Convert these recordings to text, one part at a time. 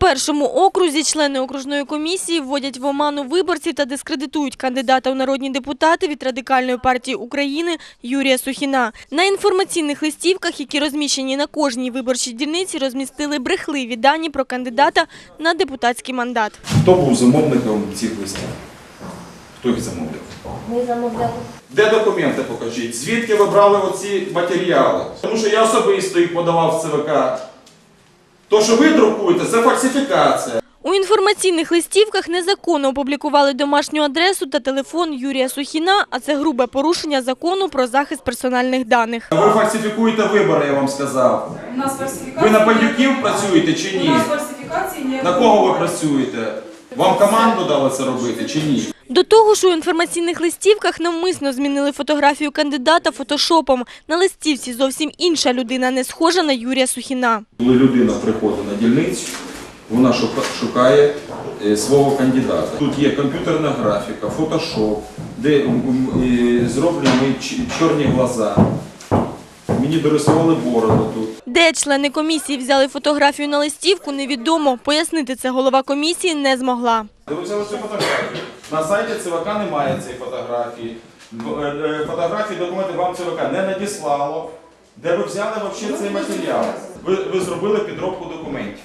101-му окрузі члени окружної комісії вводять в оману виборців та дискредитують кандидата у народні депутати від Радикальної партії України Юрія Сухіна. На інформаційних листівках, які розміщені на кожній виборчій дільниці, розмістили брехливі дані про кандидата на депутатський мандат. Хто був замовником цих листів? Хто їх замовляв? Ми замовляли. Де документи покажіть? Звідки ви брали оці матеріали? Тому що я особисто їх подавав в ЦВК. То, що ви друкуєте, це фальсифікація. У інформаційних листівках незаконно опублікували домашню адресу та телефон Юрія Сухіна, а це грубе порушення закону про захист персональних даних. Ви фальсифікуєте вибори, я вам сказав. У нас фальсифікації. Ви на бандюків працюєте чи У ні? нас фальсифікації ніякої На кого ви працюєте? Вам команду дали це робити чи ні? До того ж, у інформаційних листівках навмисно змінили фотографію кандидата фотошопом. На листівці зовсім інша людина, не схожа на Юрія Сухіна. Коли людина приходить на дільницю, вона шука- шукає е, свого кандидата. Тут є комп'ютерна графіка, фотошоп, де зроблені чорні глаза. Мені дорисували бороду тут. Де члени комісії взяли фотографію на листівку, невідомо. Пояснити це голова комісії не змогла. Де ви взяли цю фотографію? На сайті ЦВК немає цієї фотографії. Е, е, Фотографії документів вам ЦВК не надіслало. Де ви взяли взагалі цей матеріал? Ви, ви зробили підробку документів.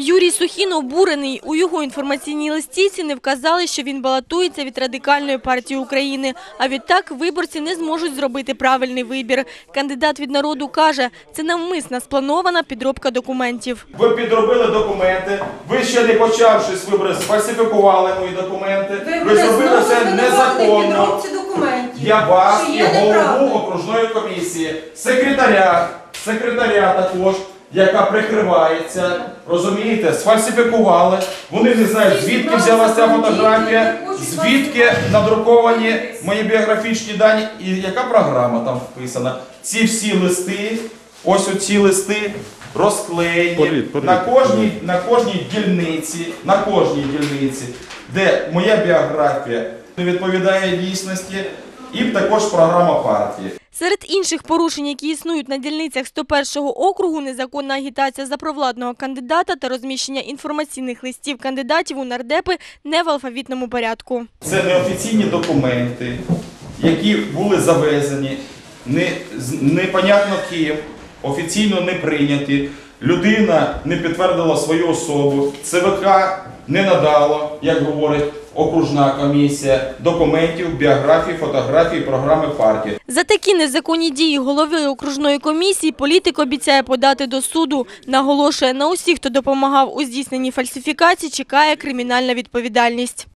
Юрій Сухін обурений. У його інформаційній листівці не вказали, що він балотується від Радикальної партії України. А відтак виборці не зможуть зробити правильний вибір. Кандидат від народу каже, це навмисна спланована підробка документів. Ви підробили документи, ви ще не почавши з вибори, сфальсифікували мої документи. Ви зробили це незаконно. Я вас і голову окружної комісії, секретаря, секретаря також, яка прикривається, розумієте, сфальсифікували. Вони не знають, звідки взялася ця фотографія, звідки надруковані мої біографічні дані і яка програма там вписана. Ці всі листи, ось оці листи розклеєні Політ, політ. на кожній, на кожній дільниці, на кожній дільниці, де моя біографія не відповідає дійсності, і також програма партії. Серед інших порушень, які існують на дільницях 101-го округу, незаконна агітація за провладного кандидата та розміщення інформаційних листів кандидатів у нардепи не в алфавітному порядку. Це неофіційні документи, які були завезені, не, непонятно ким, офіційно не прийняті. Людина не підтвердила свою особу, ЦВК не надало, як говорить окружна комісія, документів, біографії, фотографії, програми партії. За такі незаконні дії голови окружної комісії політик обіцяє подати до суду. Наголошує, на усіх, хто допомагав у здійсненні фальсифікації, чекає кримінальна відповідальність.